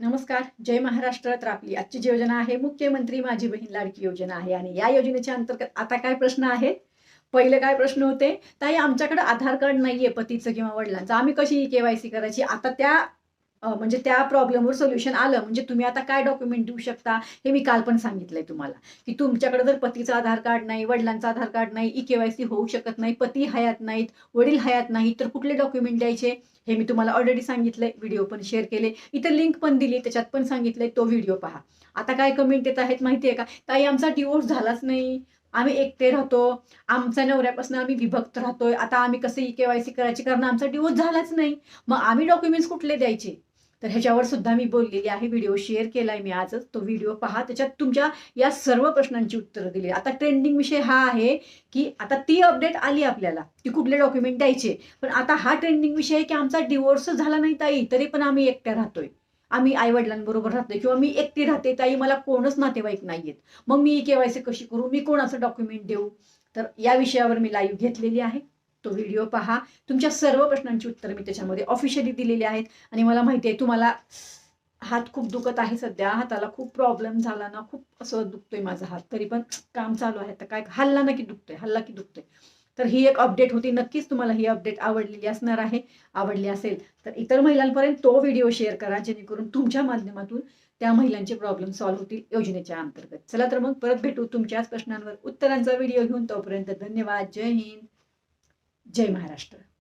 नमस्कार जय महाराष्ट्र. तर आपली आजची जी योजना आहे मुख्यमंत्री माझी बहीण लाडकी योजना आहे. आणि या योजनेच्या अंतर्गत आता काय प्रश्न आहेत? पहिले काय प्रश्न होते? ताई आमच्याकडे आधार कार्ड नाहीये पतीचं किंवा वडिलांचं. आम्ही कशी केवायसी करायची? आता त्या म्हणजे त्या प्रॉब्लेमवर सोल्युशन आलं म्हणजे तुम्ही आता काय डॉक्युमेंट देऊ शकता हे मी काल पण सांगितलंय तुम्हाला. की तुमच्याकडे जर पतीचं आधार कार्ड नाही वडिलांचं आधार कार्ड नाही ई केवायसी होऊ शकत नाही पती हयात नाहीत वडील हयात नाहीत तर कुठले डॉक्युमेंट द्यायचे? हे मी तुम्हाला ऑलरेडी सांगितलंय व्हिडिओ पण शेअर केले. इथं लिंक पण दिली त्याच्यात पण सांगितलंय तो व्हिडिओ पहा. आता काय कमेंट येत आहेत माहिती आहे का? ताई आमचा डिवोर्स झालाच नाही. आम्ही एकटे राहतो. आमच्या नवऱ्यापासून आम्ही विभक्त राहतोय. आता आम्ही कसं ई केवायसी करायची? कारण आमचा डिवोर्स झालाच नाही. मग आम्ही डॉक्युमेंट्स कुठले द्यायचे? तर ह्याच्यावर सुद्धा मी बोललेली आहे. व्हिडिओ शेअर केला आहे मी आजच. तो व्हिडिओ पहा. त्याच्यात तुमच्या या सर्व प्रश्नांची उत्तरं दिली. आता ट्रेंडिंग विषय हा आहे की आता ती अपडेट आली आपल्याला. ती कुठले डॉक्युमेंट द्यायचे? पण आता हा ट्रेंडिंग विषय आहे की आमचा डिवोर्स झाला नाही ताई तरी पण आम्ही एकट्या राहतोय. आम्ही आई वडिलांबरोबर राहतोय किंवा मी एकटी राहते ताई मला कोणच नातेवाईक नाहीयेत. मग मी केवायसी कशी करू? मी कोणाचं डॉक्युमेंट देऊ? तर या विषयावर मी लाईव्ह घेतलेली आहे. तो व्हिडिओ पहा. तुमच्या सर्व प्रश्नांची उत्तरं मी त्याच्यामध्ये ऑफिशियली दिलेली आहेत. आणि मला माहिती आहे तुम्हाला हात खूप दुखत आहे सध्या. हाताला खूप प्रॉब्लेम झाला ना खूप असं दुखतोय माझा हात. तरी पण काम चालू आहे. तर काय हल्ला ना की दुखतोय हल्ला की दुखतोय. तर ही एक अपडेट होती. नक्कीच तुम्हाला ही अपडेट आवडलेली असणार आहे आवडली असेल. तर इतर महिलांपर्यंत तो व्हिडिओ शेअर करा जेणेकरून तुमच्या माध्यमातून त्या महिलांचे प्रॉब्लेम सॉल्व्ह होतील योजनेच्या अंतर्गत. चला तर मग परत भेटू तुमच्याच प्रश्नांवर. उत्तरांचा व्हिडिओ घेऊन तोपर्यंत धन्यवाद. जय हिंद. जय महाराष्ट्र.